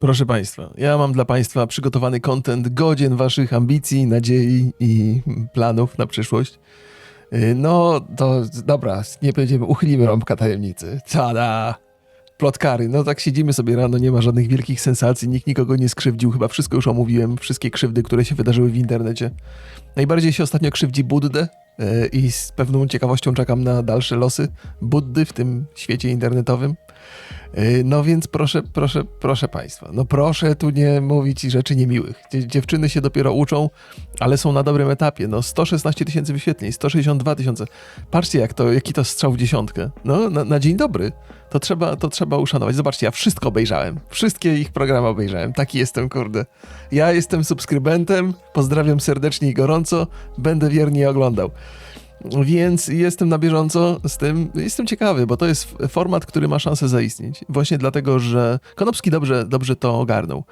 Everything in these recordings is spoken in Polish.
Proszę Państwa, ja mam dla Państwa przygotowany content godzien Waszych ambicji, nadziei i planów na przyszłość. Yy, No, to dobra, nie będziemy, uchylimy rąbka tajemnicy. Tada! Plotkary, no tak siedzimy sobie rano, nie ma żadnych wielkich sensacji, nikt nikogo nie skrzywdził, chyba wszystko już omówiłem, wszystkie krzywdy, które się wydarzyły w internecie. Najbardziej się ostatnio krzywdzi Buddę yy, i z pewną ciekawością czekam na dalsze losy Buddy w tym świecie internetowym. Yy, No więc proszę, proszę, proszę Państwa, no proszę tu nie mówić rzeczy niemiłych. Dzie- Dziewczyny się dopiero uczą, ale są na dobrym etapie. No 116 tysięcy wyświetleń, 162 tysiące. Patrzcie jak to, jaki to strzał w dziesiątkę. No na, na dzień dobry. To trzeba, to trzeba uszanować. Zobaczcie, ja wszystko obejrzałem. Wszystkie ich programy obejrzałem. Taki jestem, kurde. Ja jestem subskrybentem, pozdrawiam serdecznie i gorąco, będę wiernie oglądał. Więc jestem na bieżąco z tym. Jestem ciekawy, bo to jest format, który ma szansę zaistnieć. Właśnie dlatego, że Konopski dobrze, dobrze to ogarnął,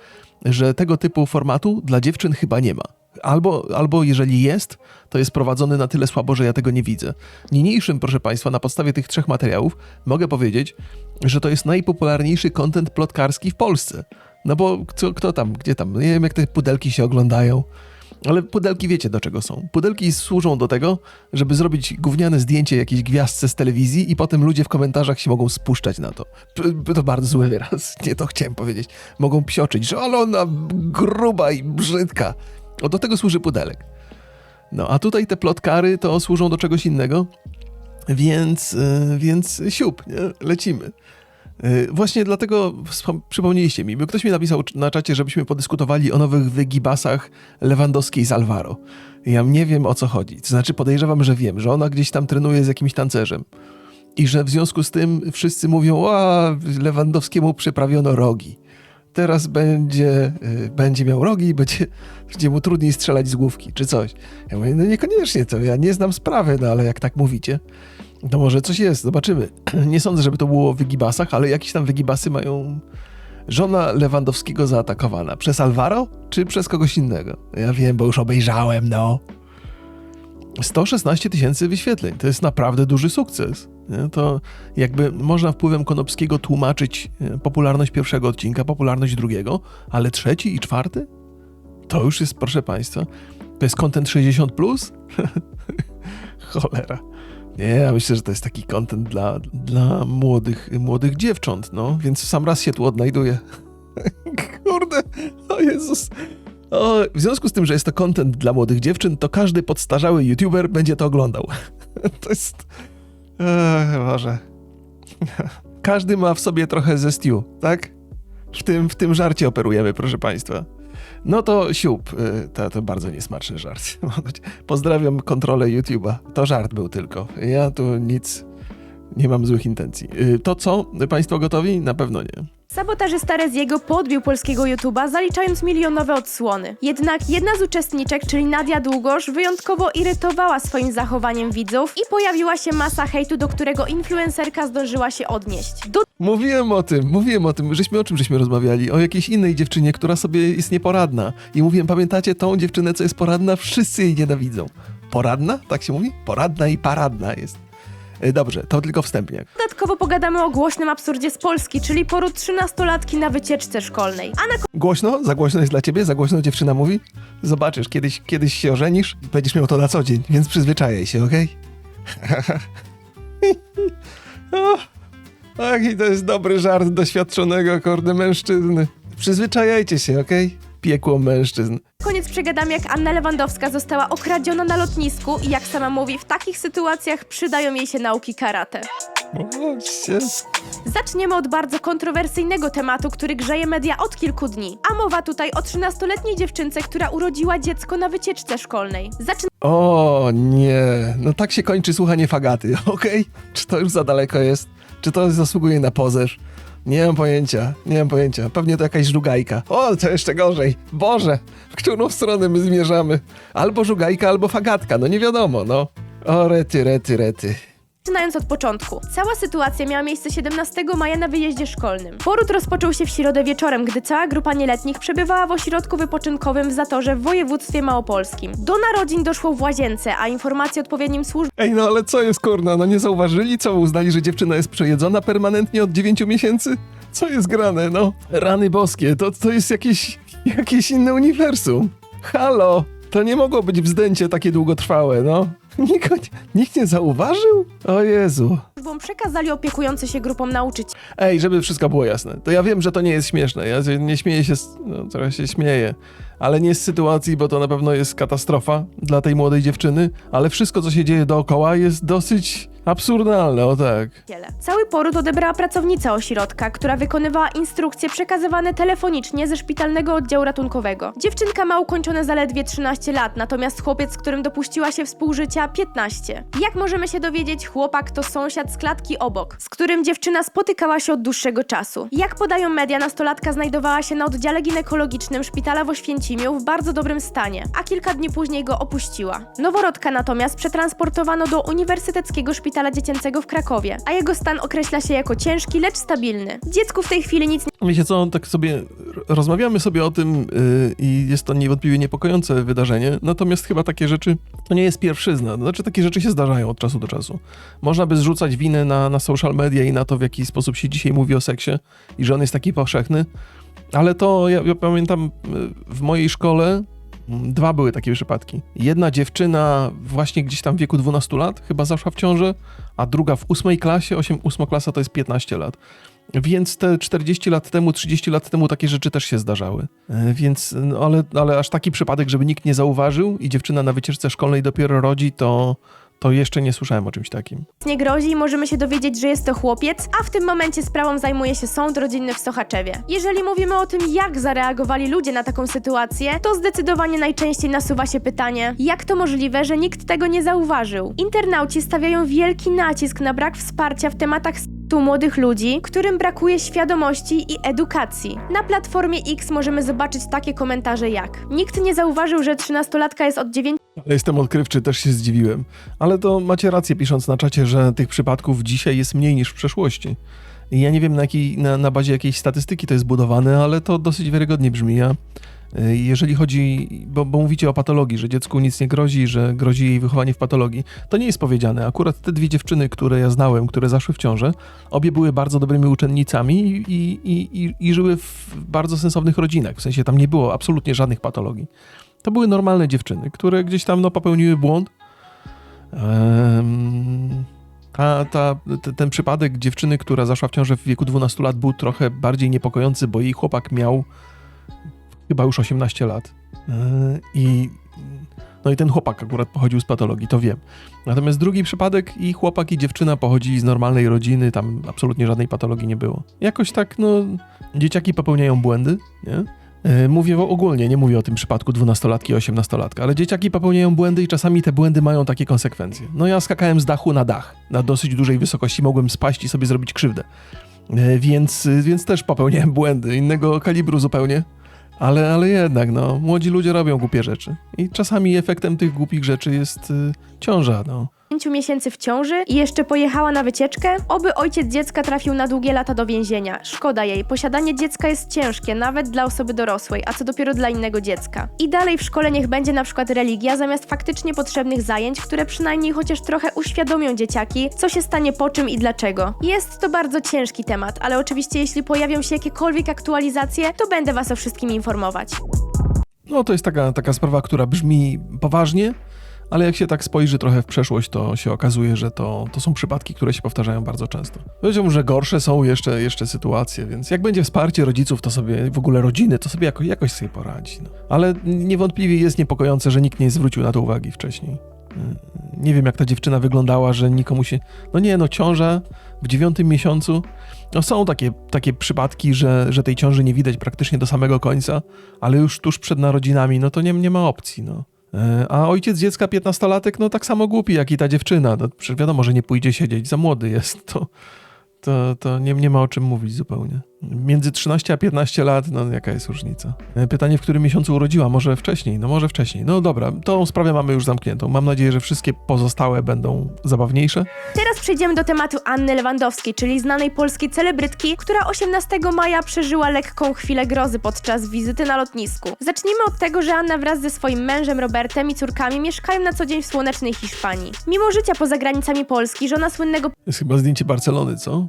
że tego typu formatu dla dziewczyn chyba nie ma. Albo, albo jeżeli jest, to jest prowadzony na tyle słabo, że ja tego nie widzę. Niniejszym, proszę Państwa, na podstawie tych trzech materiałów mogę powiedzieć, że to jest najpopularniejszy content plotkarski w Polsce. No bo kto, kto tam, gdzie tam? Nie wiem, jak te pudelki się oglądają. Ale pudelki wiecie do czego są. Pudelki służą do tego, żeby zrobić gówniane zdjęcie jakiejś gwiazdce z telewizji i potem ludzie w komentarzach się mogą spuszczać na to. P- To bardzo zły wyraz, nie to chciałem powiedzieć. Mogą psioczyć, że ale ona gruba i brzydka. O, do tego służy pudelek. No, a tutaj te plotkary to służą do czegoś innego, więc, yy, więc siup, nie? lecimy. Yy, Właśnie dlatego przypomnieliście mi, bo ktoś mi napisał na czacie, żebyśmy podyskutowali o nowych wygibasach Lewandowskiej z Alvaro. Ja nie wiem o co chodzi. To znaczy podejrzewam, że wiem, że ona gdzieś tam trenuje z jakimś tancerzem. I że w związku z tym wszyscy mówią, a Lewandowskiemu przyprawiono rogi. Teraz będzie, yy, będzie miał rogi będzie, będzie mu trudniej strzelać z główki, czy coś. Ja mówię, no niekoniecznie to, ja nie znam sprawy, no ale jak tak mówicie, to może coś jest, zobaczymy. Nie sądzę, żeby to było w wygibasach, ale jakieś tam wygibasy mają żona Lewandowskiego zaatakowana. Przez Alvaro, czy przez kogoś innego? Ja wiem, bo już obejrzałem, no. 116 tysięcy wyświetleń, to jest naprawdę duży sukces. To jakby można wpływem Konopskiego tłumaczyć e, popularność pierwszego odcinka, popularność drugiego, ale trzeci i czwarty? To już jest, proszę Państwa, to jest content 60+. Plus? Cholera. Nie, ja myślę, że to jest taki content dla, dla młodych, młodych dziewcząt, no, więc sam raz się tu odnajduję. Kurde, o Jezus. O, w związku z tym, że jest to content dla młodych dziewczyn, to każdy podstarzały youtuber będzie to oglądał. to jest... Ech, Boże. Każdy ma w sobie trochę ze stew, tak? W tym, w tym żarcie operujemy, proszę Państwa. No to siup, y, to, to bardzo niesmaczny żart. Pozdrawiam kontrolę YouTube'a. To żart był tylko. Ja tu nic, nie mam złych intencji. Y, To co? Państwo gotowi? Na pewno nie. Sabotażysta Reziego podbił polskiego YouTuba, zaliczając milionowe odsłony. Jednak jedna z uczestniczek, czyli Nadia Długosz, wyjątkowo irytowała swoim zachowaniem widzów i pojawiła się masa hejtu, do którego influencerka zdążyła się odnieść. Do Mówiłem o tym, mówiłem o tym, żeśmy o czym żeśmy rozmawiali, o jakiejś innej dziewczynie, która sobie jest nieporadna. I mówiłem, pamiętacie tą dziewczynę, co jest poradna? Wszyscy jej nienawidzą. Poradna? Tak się mówi? Poradna i paradna jest. Y, Dobrze, to tylko wstępnie. Dodatkowo pogadamy o głośnym absurdzie z Polski, czyli poród 13-latki na wycieczce szkolnej. A na Głośno? Za głośno jest dla ciebie? Za głośno dziewczyna mówi? Zobaczysz, kiedyś, kiedyś się ożenisz i będziesz miał to na co dzień, więc przyzwyczajaj się, okej? o, Jaki to jest dobry żart doświadczonego, kurde, mężczyzny. Przyzwyczajajcie się, okej? Piekło mężczyzn. koniec przegadamy, jak Anna Lewandowska została okradziona na lotnisku i jak sama mówi, w takich sytuacjach przydają jej się nauki karate. Zaczniemy od bardzo kontrowersyjnego tematu, który grzeje media od kilku dni. A mowa tutaj o 13-letniej dziewczynce, która urodziła dziecko na wycieczce szkolnej. Zaczyna O nie, no tak się kończy słuchanie fagaty, okej? Czy to już za daleko jest? Czy to zasługuje na pozerz? Nie mam pojęcia, nie mam pojęcia. Pewnie to jakaś żugajka. O, to jeszcze gorzej. Boże, w którą stronę my zmierzamy? Albo żugajka, albo fagatka, no nie wiadomo, no. O, rety, rety, rety. Zaczynając od początku. Cała sytuacja miała miejsce 17 maja na wyjeździe szkolnym. Poród rozpoczął się w środę wieczorem, gdy cała grupa nieletnich przebywała w ośrodku wypoczynkowym w Zatorze w województwie małopolskim. Do narodzin doszło w łazience, a informacje odpowiednim służbom Ej, no ale co jest kurna, no nie zauważyli? Co, uznali, że dziewczyna jest przejedzona permanentnie od 9 miesięcy? Co jest grane, no? Rany boskie, to, to jest jakieś, jakieś inne uniwersum. Halo, to nie mogło być wzdęcie takie długotrwałe, no. Nikt, nikt nie zauważył? O Jezu. Przekazali opiekujący się grupą nauczycieli. Ej, żeby wszystko było jasne, to ja wiem, że to nie jest śmieszne. Ja się- nie śmieję się, z, no trochę się śmieję, ale nie z sytuacji, bo to na pewno jest katastrofa dla tej młodej dziewczyny, ale wszystko, co się dzieje dookoła, jest dosyć absurdalne, o tak. Cały poród odebrała pracownica ośrodka, która wykonywała instrukcje przekazywane telefonicznie ze szpitalnego oddziału ratunkowego. Dziewczynka ma ukończone zaledwie 13 lat, natomiast chłopiec, z którym dopuściła się współżycia 15. Jak możemy się dowiedzieć, chłopak to sąsiad z klatki obok, z którym dziewczyna spotykała się od dłuższego czasu. Jak podają media, nastolatka znajdowała się na oddziale ginekologicznym szpitala w Oświęcimiu w bardzo dobrym stanie, a kilka dni później go opuściła. Noworodka natomiast przetransportowano do Uniwersyteckiego Szpitala Dziecięcego w Krakowie, a jego stan określa się jako ciężki, lecz stabilny. Dziecku w tej chwili nic Wiecie co, tak sobie rozmawiamy sobie o tym yy, i jest to niewątpliwie niepokojące wydarzenie, natomiast chyba takie rzeczy, to nie jest pierwszyzna, znaczy takie rzeczy się zdarzają od czasu do czasu. Można by zrzucać winę na, na social media i na to, w jaki sposób się dzisiaj mówi o seksie i że on jest taki powszechny, ale to ja, ja pamiętam y, w mojej szkole mm, dwa były takie przypadki. Jedna dziewczyna właśnie gdzieś tam w wieku 12 lat chyba zaszła w ciążę, a druga w ósmej klasie, 8, ósma klasa to jest 15 lat. Więc te 40 lat temu, 30 lat temu takie rzeczy też się zdarzały. E, Więc, no, ale, ale aż taki przypadek, żeby nikt nie zauważył i dziewczyna na wycieczce szkolnej dopiero rodzi, to, to jeszcze nie słyszałem o czymś takim. nie grozi i możemy się dowiedzieć, że jest to chłopiec, a w tym momencie sprawą zajmuje się sąd rodzinny w Sochaczewie. Jeżeli mówimy o tym, jak zareagowali ludzie na taką sytuację, to zdecydowanie najczęściej nasuwa się pytanie, jak to możliwe, że nikt tego nie zauważył? Internauci stawiają wielki nacisk na brak wsparcia w tematach tu młodych ludzi, którym brakuje świadomości i edukacji. Na platformie X możemy zobaczyć takie komentarze jak Nikt nie zauważył, że 13-latka jest od 9 Ale jestem odkrywczy, też się zdziwiłem. Ale to macie rację pisząc na czacie, że tych przypadków dzisiaj jest mniej niż w przeszłości. Ja nie wiem na, jakiej, na, na bazie jakiej statystyki to jest budowane, ale to dosyć wiarygodnie brzmi. Ja, jeżeli chodzi, bo, bo mówicie o patologii, że dziecku nic nie grozi, że grozi jej wychowanie w patologii, to nie jest powiedziane. Akurat te dwie dziewczyny, które ja znałem, które zaszły w ciążę, obie były bardzo dobrymi uczennicami i, i, i, i żyły w bardzo sensownych rodzinach. W sensie tam nie było absolutnie żadnych patologii. To były normalne dziewczyny, które gdzieś tam no, popełniły błąd. Ta, ta, te- ten przypadek dziewczyny, która zaszła w ciążę w wieku 12 lat, był trochę bardziej niepokojący, bo jej chłopak miał chyba już 18 lat. E, I no i ten chłopak akurat pochodził z patologii, to wiem. Natomiast drugi przypadek i chłopak i dziewczyna pochodzili z normalnej rodziny, tam absolutnie żadnej patologii nie było. Jakoś tak, no, dzieciaki popełniają błędy, nie? E, Mówię ogólnie, nie mówię o tym przypadku 12-latki i 18-latka, ale dzieciaki popełniają błędy i czasami te błędy mają takie konsekwencje. No ja skakałem z dachu na dach, na dosyć dużej wysokości, mogłem spaść i sobie zrobić krzywdę. E, Więc, więc też popełniałem błędy, innego kalibru zupełnie. Ale, ale jednak, no, młodzi ludzie robią głupie rzeczy. I czasami efektem tych głupich rzeczy jest y, ciąża, no. Miesięcy w ciąży i jeszcze pojechała na wycieczkę? Oby ojciec dziecka trafił na długie lata do więzienia. Szkoda jej. Posiadanie dziecka jest ciężkie, nawet dla osoby dorosłej, a co dopiero dla innego dziecka. I dalej w szkole niech będzie na przykład religia zamiast faktycznie potrzebnych zajęć, które przynajmniej chociaż trochę uświadomią dzieciaki, co się stanie po czym i dlaczego. Jest to bardzo ciężki temat, ale oczywiście jeśli pojawią się jakiekolwiek aktualizacje, to będę was o wszystkim informować. No to jest taka, taka sprawa, która brzmi poważnie, ale jak się tak spojrzy trochę w przeszłość, to się okazuje, że to, to są przypadki, które się powtarzają bardzo często. Powiedziałbym, że gorsze są jeszcze, jeszcze sytuacje, więc jak będzie wsparcie rodziców, to sobie w ogóle rodziny, to sobie jako, jakoś sobie poradzi. No. Ale niewątpliwie jest niepokojące, że nikt nie zwrócił na to uwagi wcześniej. Yy, Nie wiem, jak ta dziewczyna wyglądała, że nikomu się. No nie, no ciąża w dziewiątym miesiącu. No są takie, takie przypadki, że, że tej ciąży nie widać praktycznie do samego końca, ale już tuż przed narodzinami, no to nie, nie ma opcji, no. E, A ojciec dziecka 15-latek, no tak samo głupi jak i ta dziewczyna. No, wiadomo, że nie pójdzie siedzieć, za młody jest. To, to, to nie, nie ma o czym mówić zupełnie. Między 13 a 15 lat, no jaka jest różnica? E, Pytanie, w którym miesiącu urodziła? Może wcześniej? No może wcześniej. No dobra, tą sprawę mamy już zamkniętą. Mam nadzieję, że wszystkie pozostałe będą zabawniejsze. Teraz przejdziemy do tematu Anny Lewandowskiej, czyli znanej polskiej celebrytki, która 18 maja przeżyła lekką chwilę grozy podczas wizyty na lotnisku. Zacznijmy od tego, że Anna wraz ze swoim mężem Robertem i córkami mieszkają na co dzień w słonecznej Hiszpanii. Mimo życia poza granicami Polski, żona słynnego Jest chyba zdjęcie Barcelony, co?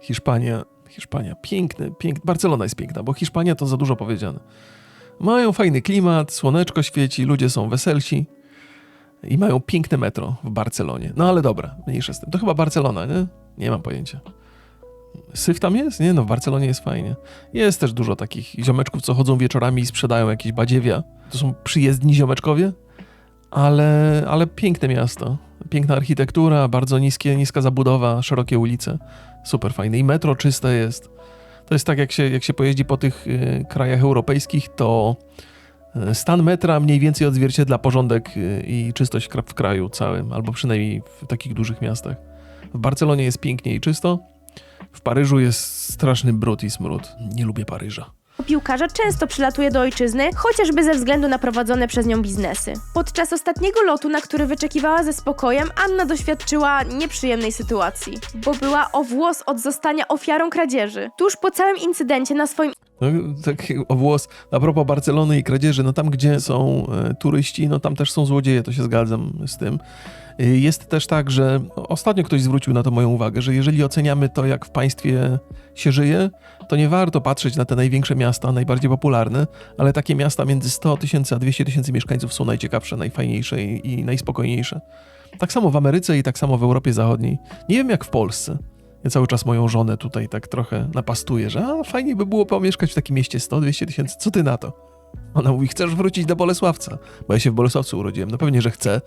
Hiszpania. Hiszpania, piękny, piękny. Barcelona jest piękna, bo Hiszpania to za dużo powiedziane. Mają fajny klimat, słoneczko świeci, ludzie są weselsi i mają piękne metro w Barcelonie. No ale dobra, mniejsze z tym. To chyba Barcelona, nie? Nie mam pojęcia. Syf tam jest? Nie, no w Barcelonie jest fajnie. Jest też dużo takich ziomeczków, co chodzą wieczorami i sprzedają jakieś badziewia. To są przyjezdni ziomeczkowie, ale, ale piękne miasto. Piękna architektura, bardzo niskie, niska zabudowa, szerokie ulice. Super fajne. I metro czyste jest. To jest tak, jak się, jak się pojeździ po tych y, krajach europejskich, to y, stan metra mniej więcej odzwierciedla porządek y, i czystość w kraju całym, albo przynajmniej w takich dużych miastach. W Barcelonie jest pięknie i czysto, w Paryżu jest straszny brud i smród. Nie lubię Paryża. Piłkarza często przylatuje do ojczyzny, chociażby ze względu na prowadzone przez nią biznesy. Podczas ostatniego lotu, na który wyczekiwała ze spokojem, Anna doświadczyła nieprzyjemnej sytuacji, bo była o włos od zostania ofiarą kradzieży. Tuż po całym incydencie na swoim No, tak o włos. A propos Barcelony i kradzieży, no tam gdzie są e, turyści, no tam też są złodzieje, to się zgadzam z tym. E, Jest też tak, że ostatnio ktoś zwrócił na to moją uwagę, że jeżeli oceniamy to, jak w państwie się żyje, to nie warto patrzeć na te największe miasta, najbardziej popularne, ale takie miasta między 100 tysięcy a 200 tysięcy mieszkańców są najciekawsze, najfajniejsze i, i najspokojniejsze. Tak samo w Ameryce i tak samo w Europie Zachodniej. Nie wiem jak w Polsce. Ja cały czas moją żonę tutaj tak trochę napastuję, że a, fajnie by było pomieszkać w takim mieście 100-200 tysięcy. Co ty na to? Ona mówi, chcesz wrócić do Bolesławca? Bo ja się w Bolesławcu urodziłem. No pewnie, że chcę,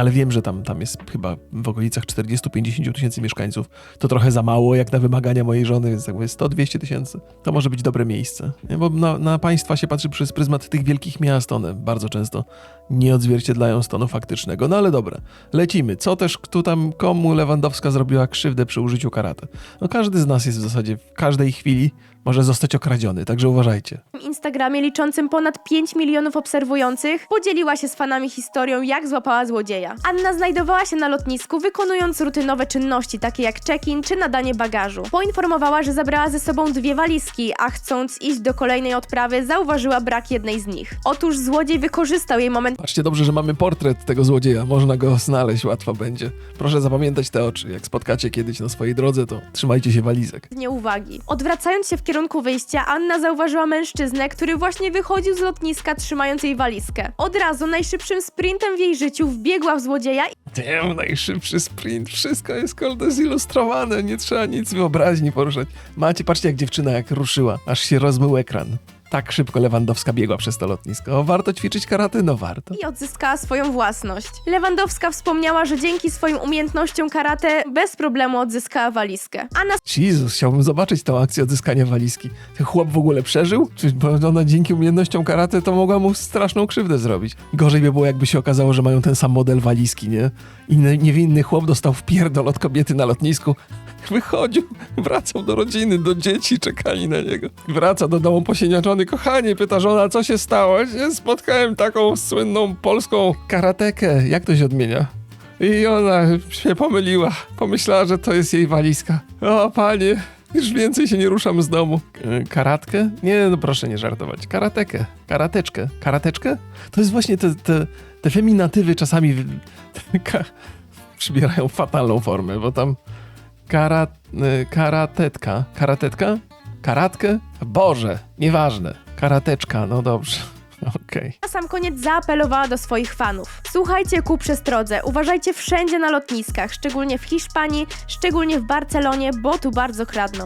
ale wiem, że tam, tam jest chyba w okolicach 40-50 tysięcy mieszkańców. To trochę za mało jak na wymagania mojej żony, więc jakby 100-200 tysięcy. To może być dobre miejsce. Bo na, na państwa się patrzy przez pryzmat tych wielkich miast. One bardzo często nie odzwierciedlają stanu faktycznego. No ale dobra, lecimy. Co też kto tam, komu Lewandowska zrobiła krzywdę przy użyciu karate? No każdy z nas jest w zasadzie w każdej chwili może zostać okradziony, także uważajcie. Instagramie liczącym ponad 5 milionów obserwujących podzieliła się z fanami historią, jak złapała złodzieja. Anna znajdowała się na lotnisku, wykonując rutynowe czynności, takie jak check-in czy nadanie bagażu. Poinformowała, że zabrała ze sobą dwie walizki, a chcąc iść do kolejnej odprawy, zauważyła brak jednej z nich. Otóż złodziej wykorzystał jej moment Patrzcie dobrze, że mamy portret tego złodzieja, można go znaleźć, łatwo będzie. Proszę zapamiętać te oczy, jak spotkacie kiedyś na swojej drodze, to trzymajcie się walizek. nieuwagi. Odwracając się w kierunku wyjścia, Anna zauważyła mężczyznę, który właśnie wychodził z lotniska, trzymając jej walizkę. Od razu najszybszym sprintem w jej życiu wbiegła w złodzieja Damn, najszybszy sprint, wszystko jest kurde zilustrowane, nie trzeba nic wyobraźni poruszać. Macie, patrzcie jak dziewczyna jak ruszyła, aż się rozmył ekran. Tak szybko Lewandowska biegła przez to lotnisko. Warto ćwiczyć karate? No warto. i odzyskała swoją własność. Lewandowska wspomniała, że dzięki swoim umiejętnościom karate bez problemu odzyskała walizkę. Anna Jezus, chciałbym zobaczyć tą akcję odzyskania walizki. Ten chłop w ogóle przeżył? Czy bo ona dzięki umiejętnościom karate to mogła mu straszną krzywdę zrobić? Gorzej by było, jakby się okazało, że mają ten sam model walizki, nie? I niewinny chłop dostał wpierdol od kobiety na lotnisku. Wychodził, wracał do rodziny, do dzieci, czekali na niego. Wraca do domu posieniaczony. Kochanie, pyta żona, co się stało? Spotkałem taką słynną polską karatekę. Jak to się odmienia? I ona się pomyliła. Pomyślała, że to jest jej walizka. O, panie, już więcej się nie ruszam z domu. E, Karatkę? Nie, no proszę nie żartować. Karatekę. Karateczkę. Karateczkę? To jest właśnie te, te, te feminatywy czasami przybierają fatalną formę, bo tam kara, e, karatetka. Karatetka? Karatkę? Boże, nieważne. Karateczka, no dobrze. Okej. na sam koniec zaapelowała do swoich fanów. Słuchajcie ku przestrodze, uważajcie wszędzie na lotniskach, szczególnie w Hiszpanii, szczególnie w Barcelonie, bo tu bardzo kradną.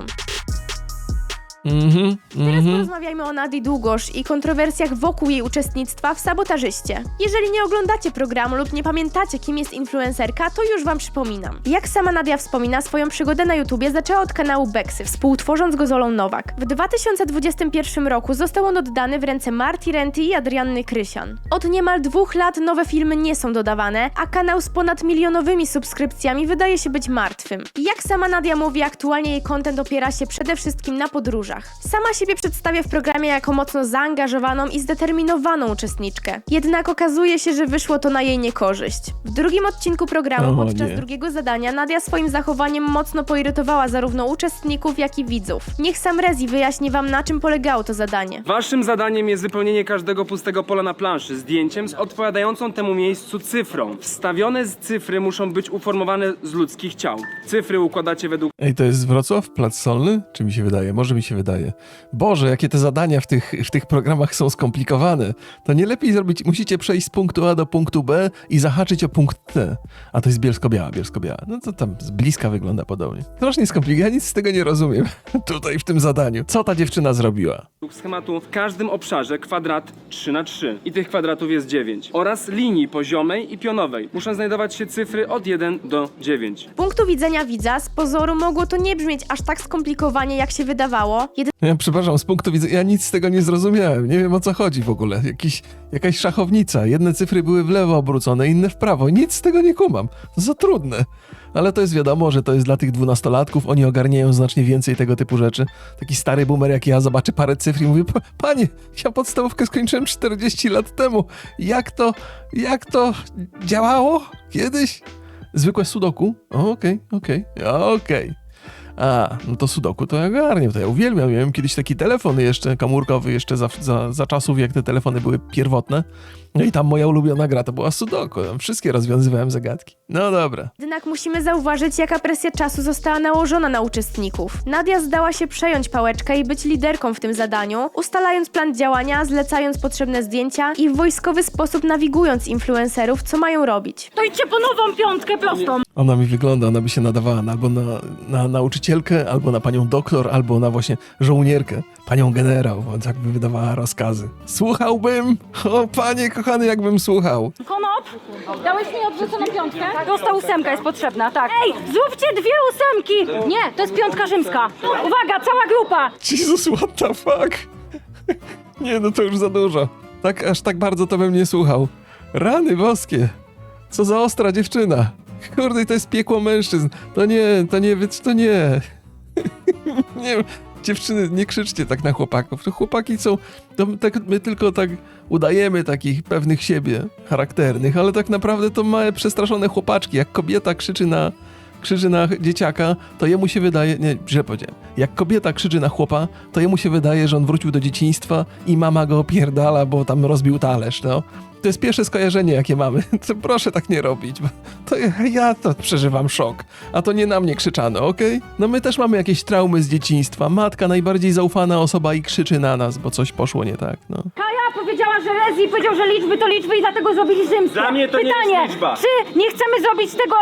Mhm, Teraz mhm. porozmawiajmy o Nadii Długosz i kontrowersjach wokół jej uczestnictwa w sabotażyście. Jeżeli nie oglądacie programu lub nie pamiętacie, kim jest influencerka, to już wam przypominam. Jak sama Nadia wspomina, swoją przygodę na YouTubie zaczęła od kanału Beksy, współtworząc go z Olą Nowak. W 2021 roku został on oddany w ręce Marti Renty i Adrianny Krysian. Od niemal dwóch lat nowe filmy nie są dodawane, a kanał z ponad milionowymi subskrypcjami wydaje się być martwym. Jak sama Nadia mówi, aktualnie jej content opiera się przede wszystkim na podróżach. Sama siebie przedstawia w programie jako mocno zaangażowaną i zdeterminowaną uczestniczkę. Jednak okazuje się, że wyszło to na jej niekorzyść. W drugim odcinku programu O, podczas nie. drugiego zadania Nadia swoim zachowaniem mocno poirytowała zarówno uczestników, jak i widzów. Niech sam Rezi wyjaśni wam na czym polegało to zadanie. Waszym zadaniem jest wypełnienie każdego pustego pola na planszy zdjęciem z odpowiadającą temu miejscu cyfrą. Wstawione z cyfry muszą być uformowane z ludzkich ciał. Cyfry układacie według Ej, to jest Wrocław? Plac Solny? Czy mi się wydaje? Może mi się wydaje. Boże, jakie te zadania w tych, w tych programach są skomplikowane. To nie lepiej zrobić, musicie przejść z punktu A do punktu B i zahaczyć o punkt T. A to jest Bielsko-Biała, Bielsko-Biała. No to tam z bliska wygląda podobnie. Strasznie skomplikowane, ja nic z tego nie rozumiem. Tutaj w tym zadaniu. Co ta dziewczyna zrobiła? schematu w każdym obszarze kwadrat 3 na 3 i tych kwadratów jest 9 oraz linii poziomej i pionowej. Muszą znajdować się cyfry od 1 do 9. Z punktu widzenia widza, z pozoru mogło to nie brzmieć aż tak skomplikowanie, jak się wydawało. Ja przepraszam, z punktu widzenia, ja nic z tego nie zrozumiałem. Nie wiem o co chodzi w ogóle. Jakiś, jakaś szachownica. Jedne cyfry były w lewo obrócone, inne w prawo. Nic z tego nie kumam. Za trudne. Ale to jest wiadomo, że to jest dla tych dwunastolatków. Oni ogarniają znacznie więcej tego typu rzeczy. Taki stary boomer jak ja zobaczy parę cyfr i mówi, "Pa- panie, ja podstawówkę skończyłem 40 lat temu. Jak to, jak to działało kiedyś? Zwykłe sudoku? Okej, okej, okej. A, no to Sudoku to ja ogarniam, to ja uwielbiam. Miałem kiedyś taki telefon jeszcze komórkowy, jeszcze za, za, za czasów, jak te telefony były pierwotne. No i tam moja ulubiona gra to była Sudoku. Tam wszystkie rozwiązywałem zagadki. No dobra. Jednak musimy zauważyć, jaka presja czasu została nałożona na uczestników. Nadia zdała się przejąć pałeczkę i być liderką w tym zadaniu, ustalając plan działania, zlecając potrzebne zdjęcia i w wojskowy sposób nawigując influencerów, co mają robić. To idźcie po nową piątkę prostą. Ona mi wygląda, ona by się nadawała na- albo na, na nauczycielkę, albo na panią doktor, albo na właśnie żołnierkę. Panią generał, on tak by wydawała rozkazy. Słuchałbym! O, panie kochany, jakbym słuchał. Konop, dałeś mi odwróconą piątkę? Prosta ósemka jest potrzebna, tak. Ej, złóżcie dwie ósemki! Nie, to jest piątka rzymska. Uwaga, cała grupa! Jesus, what the fuck? Nie, no to już za dużo. Tak, aż tak bardzo to bym nie słuchał. Rany boskie. Co za ostra dziewczyna. Kurde, to jest piekło mężczyzn. To nie, to nie, to nie. nie, dziewczyny, nie krzyczcie tak na chłopaków. To chłopaki są, to tak, my tylko tak udajemy takich pewnych siebie, charakternych, ale tak naprawdę to małe przestraszone chłopaczki. Jak kobieta krzyczy na, krzyczy na dzieciaka, to jemu się wydaje, nie, źle powiedziałem, jak kobieta krzyczy na chłopa, to jemu się wydaje, że on wrócił do dzieciństwa i mama go opierdala, bo tam rozbił talerz, no. To jest pierwsze skojarzenie, jakie mamy. To proszę tak nie robić, bo to ja, to przeżywam szok. A to nie na mnie krzyczano, okej? No my też mamy jakieś traumy z dzieciństwa. Matka, najbardziej zaufana osoba i krzyczy na nas, bo coś poszło nie tak, no. Kaja powiedziała, że Rezi powiedział, że liczby to liczby i dlatego zrobili rzymskie. Dla mnie to nie jest Pytanie, liczba. czy nie chcemy zrobić z tego...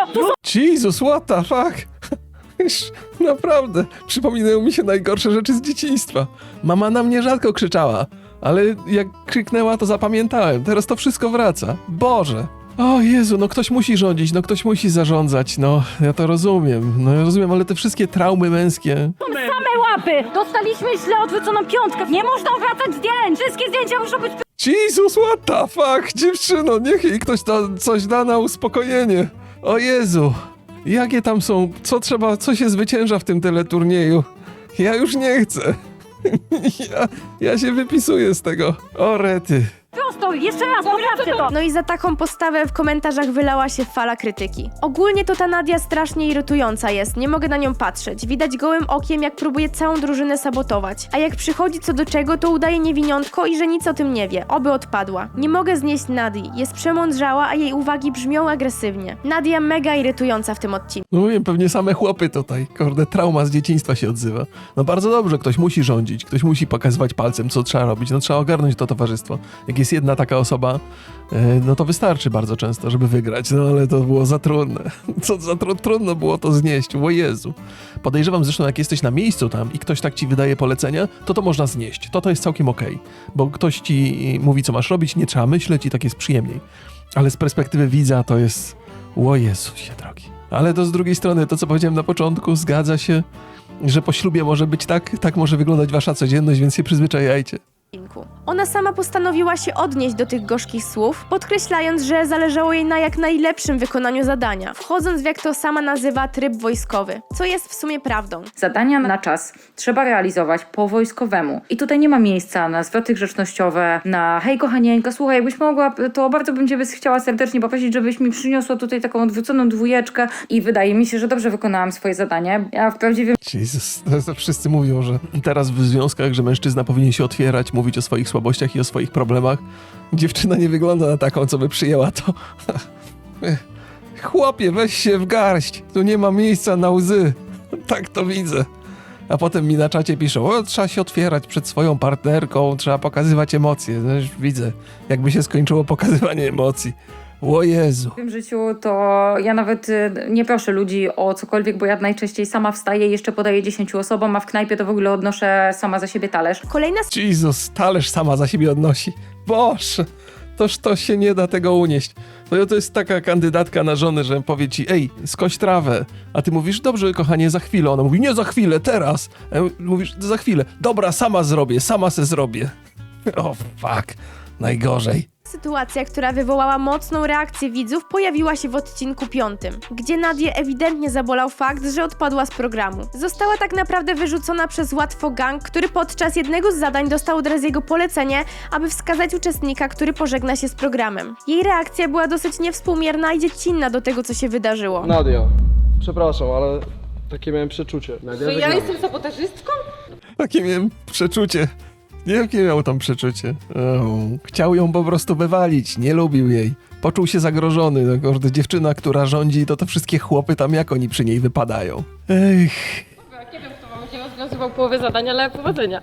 Jesus, what the fuck? Już Naprawdę, przypominają mi się najgorsze rzeczy z dzieciństwa. Mama na mnie rzadko krzyczała, ale jak krzyknęła, to zapamiętałem. Teraz to wszystko wraca. Boże. O Jezu, no ktoś musi rządzić, no ktoś musi zarządzać, no ja to rozumiem, no ja rozumiem, ale te wszystkie traumy męskie, same łapy! Dostaliśmy źle odwróconą piątkę. Nie można wracać zdjęć! Wszystkie zdjęcia muszą być Jesus, what the fuck, dziewczyno, niech jej ktoś da, coś da na uspokojenie. O Jezu, jakie tam są, co trzeba, co się zwycięża w tym teleturnieju? Ja już nie chcę. Ja, ja się wypisuję z tego. O rety. Prosto! Jeszcze raz, poprawcie to! No i za taką postawę w komentarzach wylała się fala krytyki. Ogólnie to ta Nadia strasznie irytująca jest, nie mogę na nią patrzeć. Widać gołym okiem, jak próbuje całą drużynę sabotować. A jak przychodzi co do czego, to udaje niewiniątko i że nic o tym nie wie, oby odpadła. Nie mogę znieść Nadii, jest przemądrzała, a jej uwagi brzmią agresywnie. Nadia mega irytująca w tym odcinku. No mówię, pewnie same chłopy tutaj. Kurde, trauma z dzieciństwa się odzywa. No bardzo dobrze, ktoś musi rządzić, ktoś musi pokazywać palcem, co trzeba robić. No trzeba ogarnąć to towarzystwo. Jak jest jedna taka osoba, e, no to wystarczy bardzo często, żeby wygrać. No ale to było za trudne. Co za tru trudno było to znieść, o Jezu. Podejrzewam zresztą, jak jesteś na miejscu tam i ktoś tak ci wydaje polecenia, to to można znieść. To to jest całkiem okej. Bo ktoś ci mówi, co masz robić, nie trzeba myśleć i tak jest przyjemniej. Ale z perspektywy widza to jest... O Jezusie drogi. Ale to z drugiej strony, to co powiedziałem na początku, zgadza się, że po ślubie może być tak, tak może wyglądać wasza codzienność, więc się przyzwyczajajcie. Odcinku. Ona sama postanowiła się odnieść do tych gorzkich słów, podkreślając, że zależało jej na jak najlepszym wykonaniu zadania, wchodząc w jak to sama nazywa tryb wojskowy, co jest w sumie prawdą. Zadania na czas trzeba realizować po wojskowemu. I tutaj nie ma miejsca na zwroty grzecznościowe, na hej kochanieńka, słuchaj, jakbyś mogła, to bardzo bym cię chciała serdecznie poprosić, żebyś mi przyniosła tutaj taką odwróconą dwójeczkę i wydaje mi się, że dobrze wykonałam swoje zadanie. Ja w prawdziwym Jezus, wszyscy mówią, że teraz w związkach, że mężczyzna powinien się otwierać, mówić o swoich słabościach i o swoich problemach. Dziewczyna nie wygląda na taką, co by przyjęła to. Chłopie, weź się w garść, tu nie ma miejsca na łzy. Tak to widzę. A potem mi na czacie piszą, o, trzeba się otwierać przed swoją partnerką, trzeba pokazywać emocje. Widzę, jakby się skończyło pokazywanie emocji. O Jezu. życiu to ja nawet y, nie proszę ludzi o cokolwiek, bo ja najczęściej sama wstaję i jeszcze podaję 10 osobom, a w knajpie to w ogóle odnoszę sama za siebie talerz. Kolejna Jezus, talerz sama za siebie odnosi. Boże, toż to się nie da tego unieść. To, to jest taka kandydatka na żonę, że powie ci, ej, skoś trawę. A ty mówisz, dobrze, kochanie, za chwilę. Ona mówi, nie za chwilę, teraz. A mówisz, za chwilę. Dobra, sama zrobię, sama se zrobię. O, fuck. Najgorzej. Sytuacja, która wywołała mocną reakcję widzów, pojawiła się w odcinku piątym, gdzie Nadię ewidentnie zabolał fakt, że odpadła z programu. Została tak naprawdę wyrzucona przez Łatwo Gang, który podczas jednego z zadań dostał od Reziego polecenie, aby wskazać uczestnika, który pożegna się z programem. Jej reakcja była dosyć niewspółmierna i dziecinna do tego, co się wydarzyło. Nadia, przepraszam, ale takie miałem przeczucie. Nadia, Ja jestem sabotażystką? Takie miałem przeczucie. Jakie miał tam przeczucie? O, chciał ją po prostu wywalić, nie lubił jej. Poczuł się zagrożony. No, dziewczyna, która rządzi, to te wszystkie chłopy tam jak oni przy niej wypadają. Ech, Nie wiem, kto wam będzie rozwiązywał połowę zadania, ale powodzenia.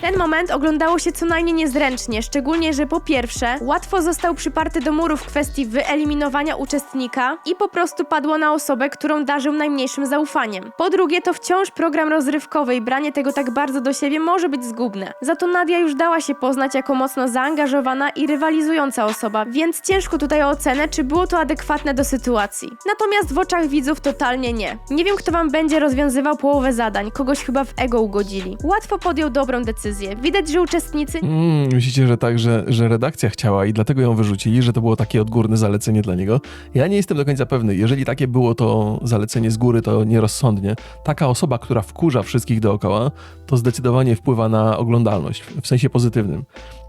Ten moment oglądało się co najmniej niezręcznie, szczególnie, że po pierwsze, łatwo został przyparty do muru w kwestii wyeliminowania uczestnika i po prostu padło na osobę, którą darzył najmniejszym zaufaniem. Po drugie, to wciąż program rozrywkowy i branie tego tak bardzo do siebie może być zgubne. Za to Nadia już dała się poznać jako mocno zaangażowana i rywalizująca osoba, więc ciężko tutaj o ocenę, czy było to adekwatne do sytuacji. Natomiast w oczach widzów totalnie nie. Nie wiem, kto wam będzie rozwiązywał połowę zadań, kogoś chyba w ego ugodzili. Łatwo podjął dobrą decyzję. Widać, że uczestnicy Mm, myślicie, że tak, że, że redakcja chciała i dlatego ją wyrzucili, że to było takie odgórne zalecenie dla niego? Ja nie jestem do końca pewny. Jeżeli takie było to zalecenie z góry, to nierozsądnie. Taka osoba, która wkurza wszystkich dookoła, to zdecydowanie wpływa na oglądalność, w sensie pozytywnym.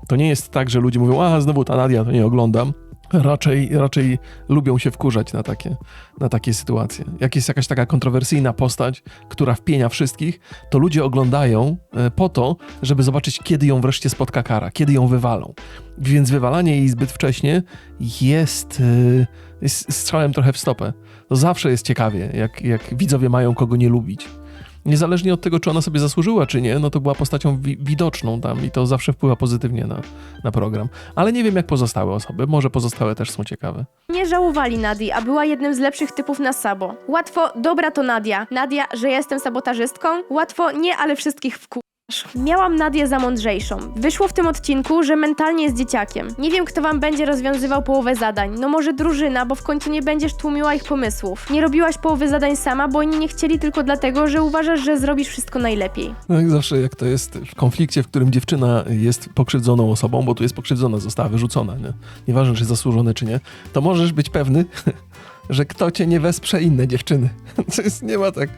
To nie jest tak, że ludzie mówią, a znowu ta Nadia, to nie oglądam. Raczej, raczej lubią się wkurzać na takie, na takie sytuacje. Jak jest jakaś taka kontrowersyjna postać, która wpienia wszystkich, to ludzie oglądają e, po to, żeby zobaczyć, kiedy ją wreszcie spotka kara, kiedy ją wywalą. Więc wywalanie jej zbyt wcześnie jest, e, jest strzałem trochę w stopę. To zawsze jest ciekawie, jak, jak widzowie mają kogo nie lubić. Niezależnie od tego, czy ona sobie zasłużyła, czy nie, no to była postacią wi- widoczną tam i to zawsze wpływa pozytywnie na, na program. Ale nie wiem, jak pozostałe osoby. Może pozostałe też są ciekawe. nie żałowali Nadii, a była jednym z lepszych typów na Sabo. Łatwo, dobra to Nadia. Nadia, że jestem sabotażystką? Łatwo, nie, ale wszystkich w Miałam Nadię za mądrzejszą. Wyszło w tym odcinku, że mentalnie jest dzieciakiem. Nie wiem, kto wam będzie rozwiązywał połowę zadań. No może drużyna, bo w końcu nie będziesz tłumiła ich pomysłów. Nie robiłaś połowy zadań sama, bo oni nie chcieli tylko dlatego, że uważasz, że zrobisz wszystko najlepiej. No jak zawsze, jak to jest w konflikcie, w którym dziewczyna jest pokrzywdzoną osobą, bo tu jest pokrzywdzona, została wyrzucona, nie? Nieważne, czy zasłużone, czy nie, to możesz być pewny, że kto cię nie wesprze inne dziewczyny. To jest, nie ma tak,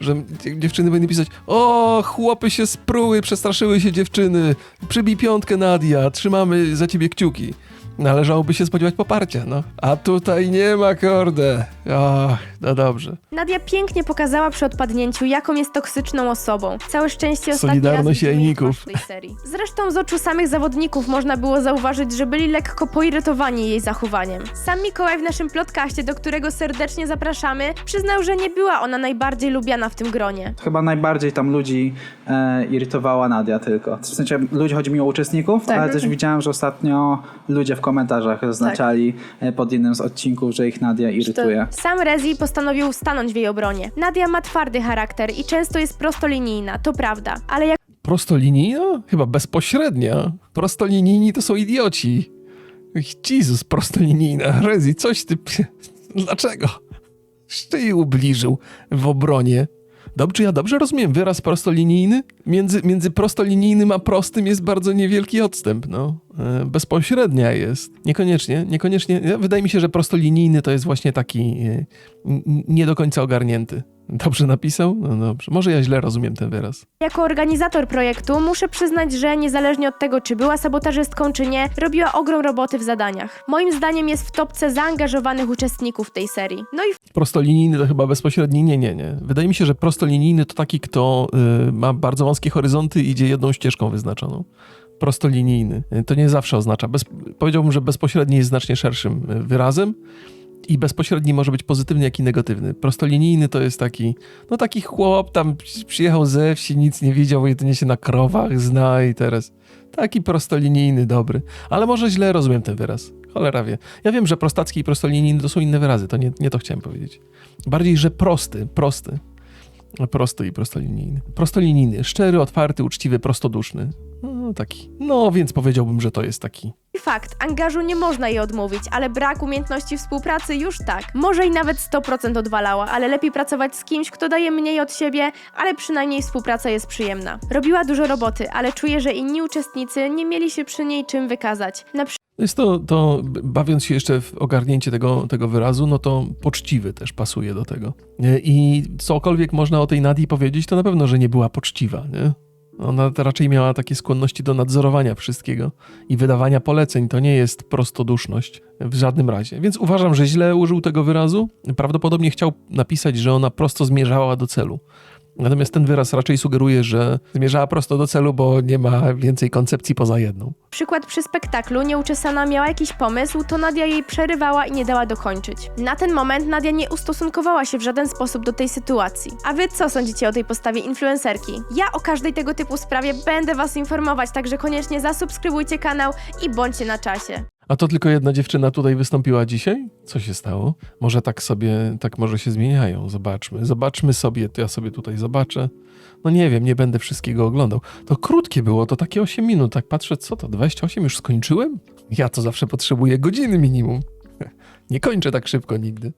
że dziewczyny będą pisać, o, chłopy się spruły, przestraszyły się dziewczyny, przybij piątkę Nadia, trzymamy za ciebie kciuki. Należałoby się spodziewać poparcia, no. A tutaj nie ma, korde. Ach, no dobrze. Nadia pięknie pokazała przy odpadnięciu, jaką jest toksyczną osobą. Całe szczęście ostatni Solidarność raz jajników. w tej serii. Zresztą z oczu samych zawodników można było zauważyć, że byli lekko poirytowani jej zachowaniem. Sam Mikołaj w naszym plotkaście, do którego serdecznie zapraszamy, przyznał, że nie była ona najbardziej lubiana w tym gronie. Chyba najbardziej tam ludzi e, irytowała Nadia tylko. W sensie ludzi chodzi mi o uczestników, Tak. ale też widziałem, że ostatnio ludzie w komentarzach zaznaczali e, pod jednym z odcinków, że ich Nadia irytuje. Sam Rezi postanowił stanąć w jej obronie. Nadia ma twardy charakter i często jest prostolinijna, to prawda, ale jak Prostolinijna? Chyba bezpośrednia. Prostolinijni to są idioci. Jezus, prostolinijna. Rezi, coś ty... Dlaczego? Jej ubliżył w obronie. Dobrze, ja dobrze rozumiem wyraz prostolinijny? Między, między prostolinijnym a prostym jest bardzo niewielki odstęp, no. E, Bezpośrednia jest. Niekoniecznie, niekoniecznie. ja- Wydaje mi się, że prostolinijny to jest właśnie taki e, nie do końca ogarnięty. Dobrze napisał? No dobrze. Może ja źle rozumiem ten wyraz. Jako organizator projektu muszę przyznać, że niezależnie od tego, czy była sabotażystką, czy nie, robiła ogrom roboty w zadaniach. Moim zdaniem jest w topce zaangażowanych uczestników tej serii. No i Prostolinijny to chyba bezpośredni? Nie, nie, nie. Wydaje mi się, że prostolinijny to taki, kto y, ma bardzo wąskie horyzonty i idzie jedną ścieżką wyznaczoną. Prostolinijny. Y, To nie zawsze oznacza. Bez, powiedziałbym, że bezpośredni jest znacznie szerszym y, wyrazem i bezpośredni może być pozytywny, jak i negatywny. Prostolinijny to jest taki, no taki chłop tam przy- przyjechał ze wsi, nic nie widział, jedynie się na krowach zna i teraz taki prostolinijny, dobry. Ale może źle rozumiem ten wyraz. Cholera wie. Ja wiem, że prostacki i prostolinijny to są inne wyrazy, to nie, nie to chciałem powiedzieć. Bardziej, że prosty, prosty. Prosty i prostolinijny. Prostolinijny, szczery, otwarty, uczciwy, prostoduszny. No, taki. No, więc powiedziałbym, że to jest taki. fakt, angażu nie można jej odmówić, ale brak umiejętności współpracy już tak. Może i nawet 100% odwalała, ale lepiej pracować z kimś, kto daje mniej od siebie, ale przynajmniej współpraca jest przyjemna. Robiła dużo roboty, ale czuję, że inni uczestnicy nie mieli się przy niej czym wykazać. Na Jest to, to bawiąc się jeszcze w ogarnięcie tego, tego wyrazu, no to poczciwy też pasuje do tego. I cokolwiek można o tej Nadii powiedzieć, to na pewno, że nie była poczciwa, nie? Ona raczej miała takie skłonności do nadzorowania wszystkiego i wydawania poleceń. To nie jest prostoduszność w żadnym razie. Więc uważam, że źle użył tego wyrazu. Prawdopodobnie chciał napisać, że ona prosto zmierzała do celu. Natomiast ten wyraz raczej sugeruje, że zmierzała prosto do celu, bo nie ma więcej koncepcji poza jedną. przykład przy spektaklu nieuczesana miała jakiś pomysł, to Nadia jej przerywała i nie dała dokończyć. Na ten moment Nadia nie ustosunkowała się w żaden sposób do tej sytuacji. A wy co sądzicie o tej postawie influencerki? Ja o każdej tego typu sprawie będę was informować, także koniecznie zasubskrybujcie kanał i bądźcie na czasie. A to tylko jedna dziewczyna tutaj wystąpiła dzisiaj? Co się stało? Może tak sobie, tak może się zmieniają. Zobaczmy. Zobaczmy sobie, to ja sobie tutaj zobaczę. No nie wiem, nie będę wszystkiego oglądał. To krótkie było, to takie 8 minut. Tak patrzę, co to, 28 już skończyłem? Ja to zawsze potrzebuję godziny minimum. Nie kończę tak szybko nigdy.